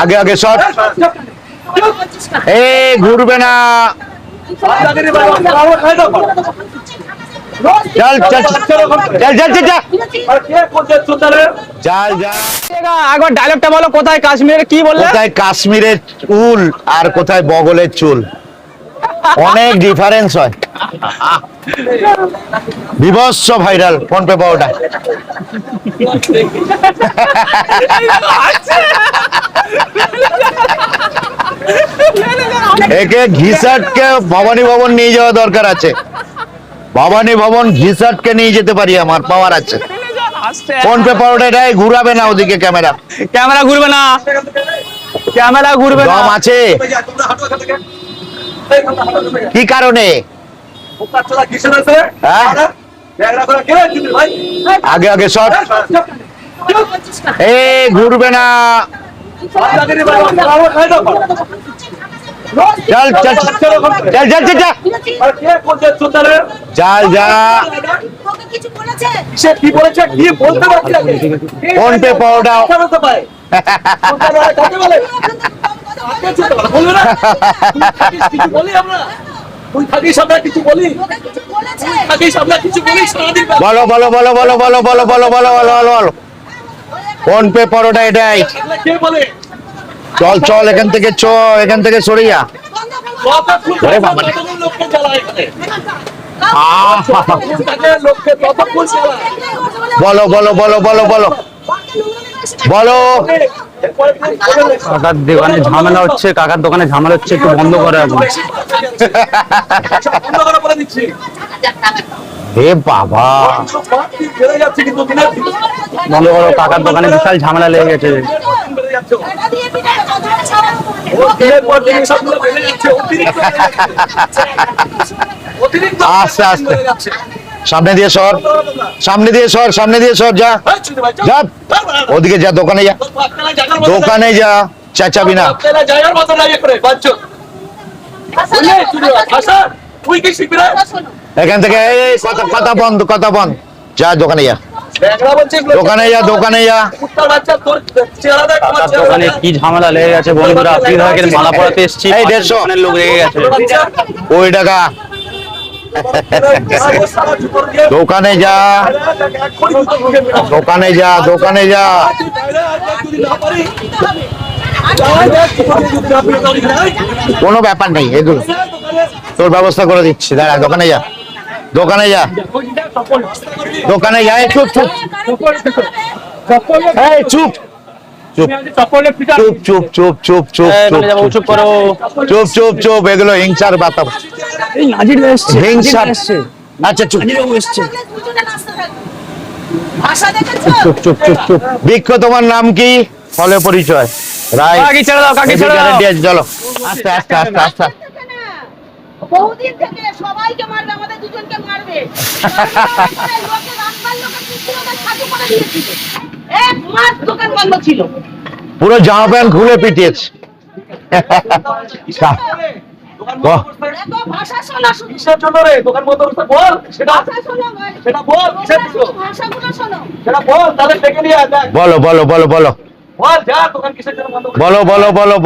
আগে আগে সর এ ঘুরবে না। চল চল চল চল চল চল চল কোথায় চুতারে চল যা একবার ডায়লগটা বলো কোথায় কাশ্মীরের কি বললে? কোথায় কাশ্মীরের উল আর কোথায় বগলের চুল? অনেক ডিফারেন্স হয়। বিভৎস ভাইরাল ফোন পে পাওয়াটা। একে ঘিসাটকে ভবানী ভবন নিয়ে যাওয়া দরকার আছে। ভবানী ভবন ঘিসাটকে নিয়ে যেতে পারি আমার পাওয়ার আছে। ফোন পে পাওয়াটা এটাই ঘুরাবে না ওদিকে ক্যামেরা। ক্যামেরা ঘুরবে না। ক্যামেরা ঘুরবে না। আছে। কি কারণে? আগে আগে সব এ ঘুরবে না। কি বলেছে তুই থাকিস আমরা কিছু বলি তোকে কিছু বলেছে থাকিস আমরা কিছু বলি বলো বলো বলো বলো বলো বলো বলো বলো বলো বলো বলো ফোন পে পরোটা এটাই কে বলে চল চল এখান থেকে চ এখান থেকে সরে যা বলো বলো বলো বলো বলো বলো কাকার দোকানে ঝামেলা হচ্ছে কাকার দোকানে ঝামেলা হচ্ছে একটু বন্ধ করে হে বাবা। বন্ধ করো কাকার দোকানে বিশাল ঝামেলা লেগে গেছে। আস্তে আস্তে। সামনে দিয়ে সর। সামনে দিয়ে সর সামনে দিয়ে সর যা। যা। ওদিকে যা দোকানে যা। দোকানে যা চেঁচাবি না। এখান থেকে কথা বন্ধ কথা বন্ধ। যা দোকানে যা। দোকানে যা দোকানে যা। দোকানে যা। দোকানে যা দোকানে যা। কোনো ব্যাপার নেই এগুলো তোর ব্যবস্থা করে দিচ্ছি দাঁড়া দোকানে যা দোকানে যা দোকানে যা চুপ চুপ চুপ চুপ চুপ চুপ চুপ চুপ চুপ চুপ চুপ চুপ এগুলো হিংসার বাতা এই নাজির এসছে। হিংসার আচ্ছা চুপ। চুপ চুপ চুপ চুপ বৃক্ষ তোমার নাম কি? ফলে পরিচয়। রাই কাকি ছেড়ে দাও কাকি ছেড়ে দাও। চলো। আস্তে আস্তে আস্তে আস্তে। বহুদিন থেকে সবাইকে মারবে আমাদের দুজনকে মারবে। লোকে রাস্তার লোকে কুকুরদের সাজু করে দিয়েছিল। এক মাস দোকান বন্ধ ছিল। পুরো জামা প্যান্ট খুলে পিটিয়েছে। বলো। বলো। বলো বলো বলো বলো বলো।